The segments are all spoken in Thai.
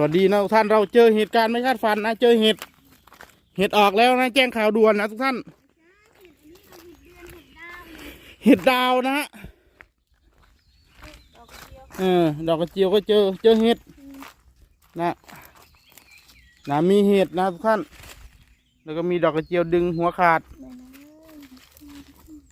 วัสดีนะทุกท่านเราเจอเหตุการณ์ไม่คาดฝันนะ เจอเห็ดเห็ดออกแล้วนะแจ้งข่าวด่วนนะทุกท่าน เห็ดดาวนะฮะเออดอกกระเจียวก็เจอเจอเห็ดนะนะมีเห็ดนะทุกท่าน แล้วก็มีดอกกระเจียวดึงหัวขาด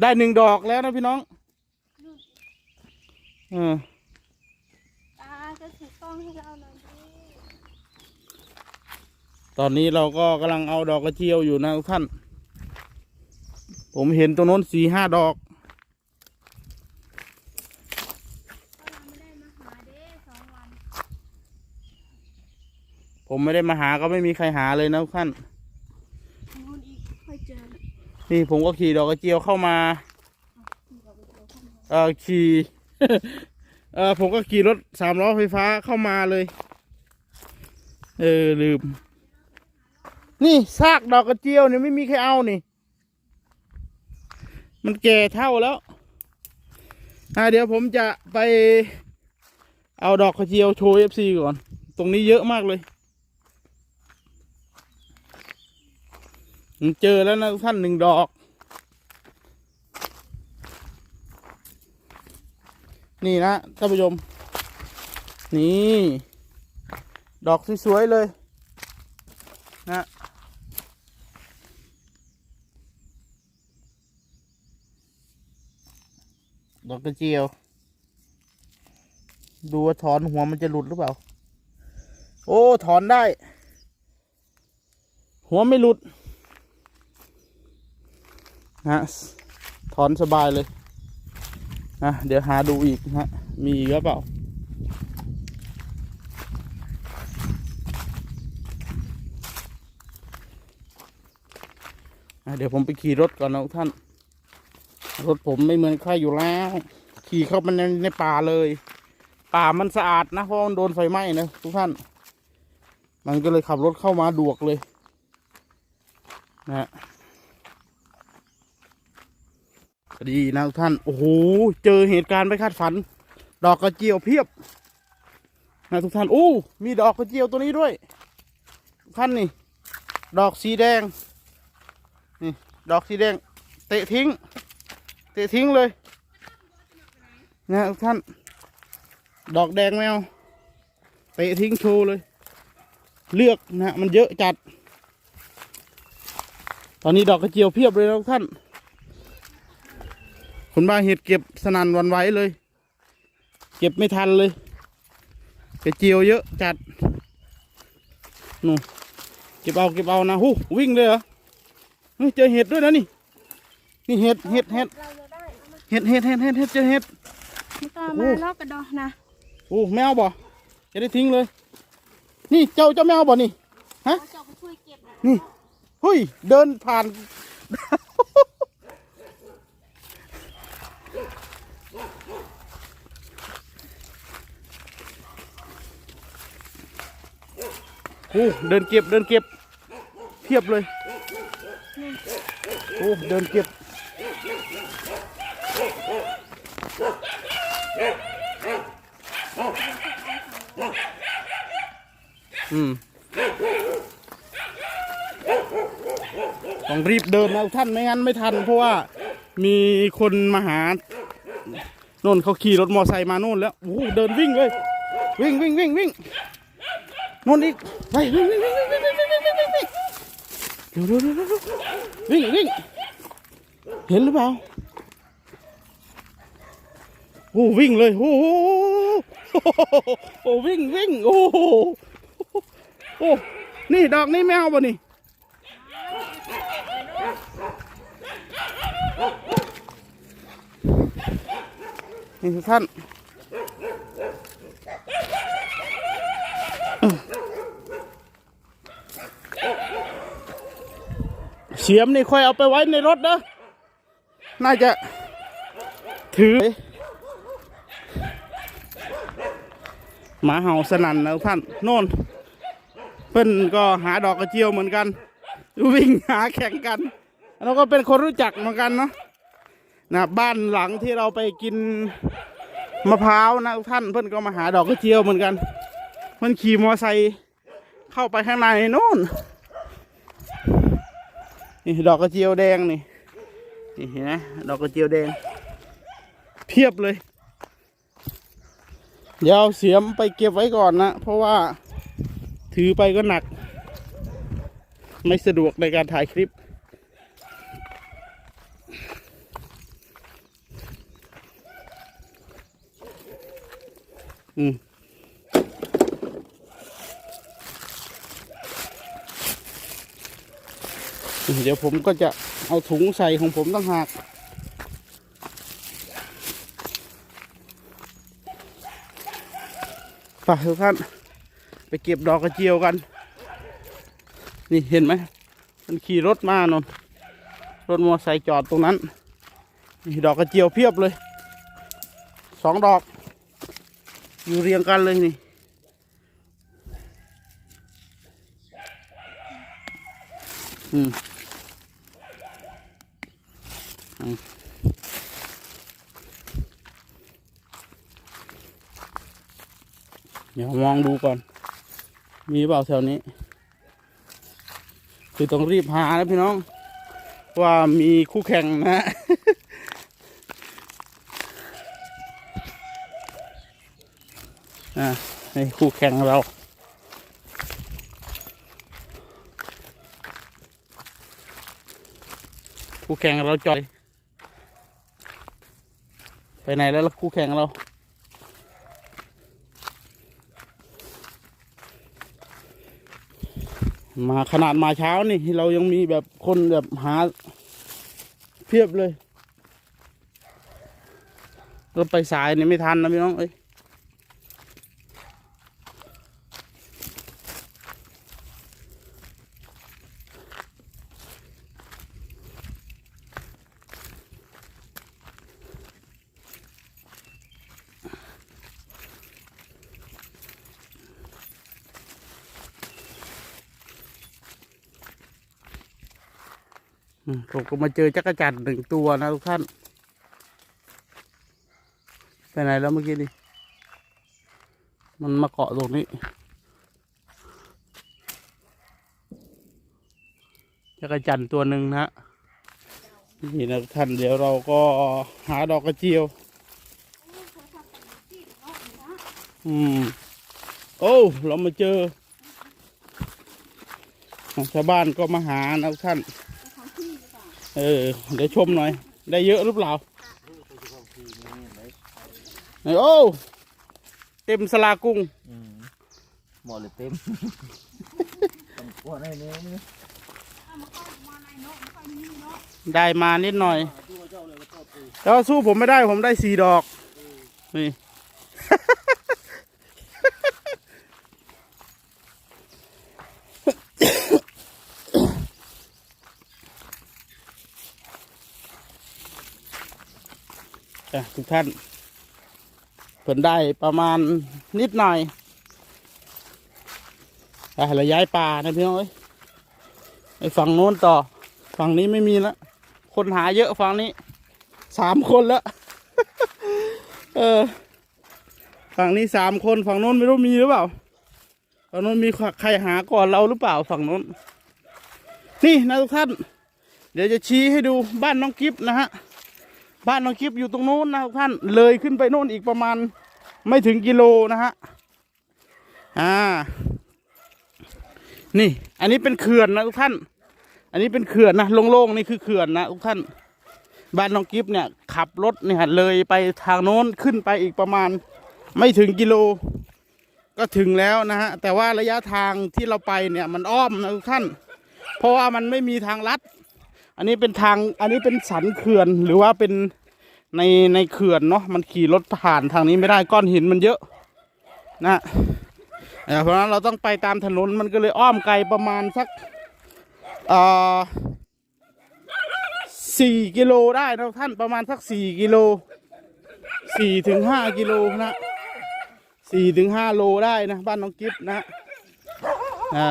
ได้หนึ่งดอกแล้วนะพี่น้องเออตาจะถือกล้องให้เราหน่อยดิ ตอนนี้เราก็กำลังเอาดอกกระเจียวอยู่นะทุกท่าน ผมเห็นตรงโน้นสี่ห้าดอกผมไม่ได้มาหาก็ไม่มีใครหาเลยนะทุกท่านนู่นอีกค่อยเจอนี่ผมก็ขี่ดอกกระเจียวเข้ามา เออขี่ เออผมก็ขี่รถสามล้อไฟฟ้าเข้ามาเลย เออลืม นี่ซากดอกกระเจียวเนี่ยไม่มีใครเอานี่ มันแก่เท่าแล้วอ่าเดี๋ยวผมจะไปเอาดอกกระเจียวโชว์เอฟซีก่อน ตรงนี้เยอะมากเลยผมเจอแล้วนะทุกท่านหนึ่งดอก นี่นะท่านผู้ชม นี่ ดอกสวยๆเลย ดอกกระเจียว ดูว่าถอนหัวมันจะหลุดหรือเปล่า โอ้ ถอนได้ หัวไม่หลุดนะถอนสบายเลยนะเดี๋ยวหาดูอีกนะมีอีกหรือเปล่าเดี๋ยวผมไปขี่รถก่อนนะทุกท่าน รถผมไม่เหมือนใครอยู่แล้ว ขี่เข้าไปในในป่าเลย ป่ามันสะอาดนะเพราะมันโดนไฟไหม้นะทุกท่าน มันก็เลยขับรถเข้ามาดวกเลยนะฮะดีนะทุกท่าน โอ้โห เจอเหตุการณ์ไม่คาดฝัน ดอกกระเจียวเพียบ นะทุกท่าน โอ้ มีดอกกระเจียวตัวนี้ด้วย ทุกท่านนี่ ดอกสีแดง นี่ ดอกสีแดง เตะทิ้ง เตะทิ้งเลยนะทุกท่าน ดอกแดงแมวเตะทิ้งโชว์เลย เลือกนะมันเยอะจัด ตอนนี้ดอกกระเจียวเพียบเลยนะทุกท่านคนบ้าเห็ดเก็บสนันวันไหวเลย เก็บไม่ทันเลยกระเจียวเยอะจัดนู่นเก็บเอาเก็บเอานะหูวิ่งเลยเหรอเฮ้ยเจอเห็ดด้วยนะนี่ นี่เห็ดเห็ดเห็ด เราจะได้เอามาเห็ดเห็ดเห็ดเห็ดเห็ดเจอเห็ดไม่ต้องโอ้มาลอกกระดอนะโอ้แมวบ่จะได้ทิ้งเลย นี่เจ้าเจ้าแมวบ่นี่ฮะเราจะเอาไปช่วยเก็บนะนี่เฮ้ยเดินผ่านโอ้เดินเก็บเดินเก็บเพียบเลยโอ้เดินเก็บ อืมต้องรีบเดินนะท่านไม่งั้นไม่ทัน เพราะว่ามีคนมาหาโน่นเขาขี่รถมอไซค์มาโน่นแล้วโอ้เดินวิ่งเลย วิ่งวิ่งวิ่งวิ่งโน่นอีกไปวิ่งวิ่งวิ่งวิ่งวิ่งวิ่งวิ่งวิ่งวิ่งวิ่งเร็วเร็วเร็วเร็ววิ่งวิ่งเห็นหรือเปล่า โอ้วิ่งเลยโอ้โหโอ้วิ่งวิ่งโอ้โหโอ้นี่ดอกนี้ไม่เอาป่ะนี่นี่ท่านเสียมนี่ค่อยเอาไปไว้ในรถนะ น่าจะถือ หมาเห่าสนั่นนะทุกท่านโน่นเพิ่นก็หาดอกกระเจียวเหมือนกัน วิ่งหาแข่งกันเราก็เป็นคนรู้จักเหมือนกันเนาะนะบ้านหลังที่เราไปกินมะพร้าวนะท่านเพื่อนก็มาหาดอกกระเจียวเหมือนกัน มันขี่มอไซค์เข้าไปข้างในนู่นนี่ดอกกระเจียวแดงนี่นี่เห็นไหมดอกกระเจียวแดง เพียบเลย เดี๋ยวเสียมไปเก็บไว้ก่อนนะ เพราะว่าถือไปก็หนัก ไม่สะดวกในการถ่ายคลิป อืมเดี๋ยวผมก็จะเอาถุงใส่ของผมต้องหาก ไปทุกท่านไปเก็บดอกกระเจียวกัน นี่เห็นไหมมันขี่รถมานนรถมอเตอร์ไซค์จอดตรงนั้นนี่ดอกกระเจียวเพียบเลยสองดอก อยู่เรียงกันเลยนี่อืม เดี๋ยวมองดูก่อน มีเปล่าแถวนี้ คือต้องรีบหานะพี่น้อง ว่ามีคู่แข่งนะอ่าให้คู่แข่งเราคู่แข่งเราจอย ไปไหนแล้วล่ะคู่แข่งเรา มาขนาดมาเช้านี่เรายังมีแบบคนแบบหาเพียบเลยเราไปสายนี่ไม่ทันนะพี่น้องเอ้ย ผมก็มาเจอจักรจันทร์หนึ่งตัวนะทุกท่าน ไปไหนแล้วเมื่อกี้นี่มันมาเกาะตรงนี้จักรจันทร์ตัวหนึ่งนะนี่นะทุกท่านเดี๋ยวเราก็หาดอกกระเจียว อืม โอ้เรามาเจอชาวบ้านก็มาหานะทุกท่าน เออ เดี๋ยวชมหน่อย ได้เยอะหรือเปล่าไหนโอ้เต็มสลากุ้งอืมหมดเลยเต็มต้องกลัวได้เนี่ยได้มานิดหน่อยแต่ว่าสู้ผมไม่ได้ผมได้สี่ดอกนี่ ทุกท่านผลได้ประมาณนิดหน่อยอะเราย้ายป่านะพี่น้องเอ้ยไปฝั่งโน้นต่อ ฝั่งนี้ไม่มีแล้วคนหาเยอะฝั่งนี้สามคนแล้วเออฝั่งนี้สามคนฝั่งโน้นไม่รู้มีหรือเปล่าฝั่งโน้นมีใครหาก่อนเราหรือเปล่าฝั่งโน้น นี่นะทุกท่าน เดี๋ยวจะชี้ให้ดูบ้านน้องกิฟนะฮะ บ้านน้องกิฟอยู่ตรงโน้นนะทุกท่านเลยขึ้นไปโน่นอีกประมาณไม่ถึงกิโลนะฮะอ่า นี่ อันนี้เป็นเขื่อนนะทุกท่าน อันนี้เป็นเขื่อนนะโล่งๆนี่คือเขื่อนนะทุกท่าน บ้านน้องกิฟเนี่ย ขับรถเนี่ยเลยไปทางโน้นขึ้นไปอีกประมาณ ไม่ถึงกิโล ก็ถึงแล้วนะฮะแต่ว่าระยะทางที่เราไปเนี่ย มันอ้อมนะทุกท่าน เพราะว่ามันไม่มีทางลัด อันนี้เป็นทางอันนี้เป็นสันเขื่อนหรือว่าเป็นในในเขื่อนเนาะมันขี่รถผ่านทางนี้ไม่ได้ก้อนหินมันเยอะนะเพราะฉะนั้นเราต้องไปตามถนนมันก็เลยอ้อมไกลประมาณสักเอ่อสี่กิโลได้นะท่านประมาณสักสี่กิโลสี่ถึงห้ากิโลนะสี่ถึงห้าโลได้นะบ้านน้องกิฟต์นะอ่า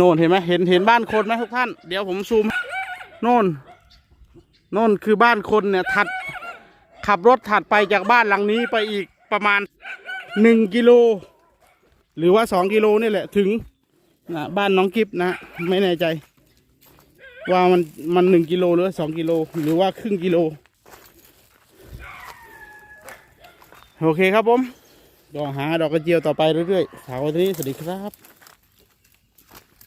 โน่นเห็นไหมเห็นเห็นบ้านคนไหมทุกท่าน เดี๋ยวผมซูมโน่นโน่นคือบ้านคนเนี่ยถัดขับรถถัดไปจากบ้านหลังนี้ไปอีกประมาณหนึ่งกิโล หรือว่าสองกิโลนี่แหละถึงนะบ้านน้องกิฟนะไม่แน่ใจ ว่ามันมันหนึ่งกิโลหรือสองกิโลหรือว่าครึ่งกิโล โอเคครับผมก็หาดอกกระเจียวต่อไปเรื่อยๆสาววันนี้สวัสดีครับ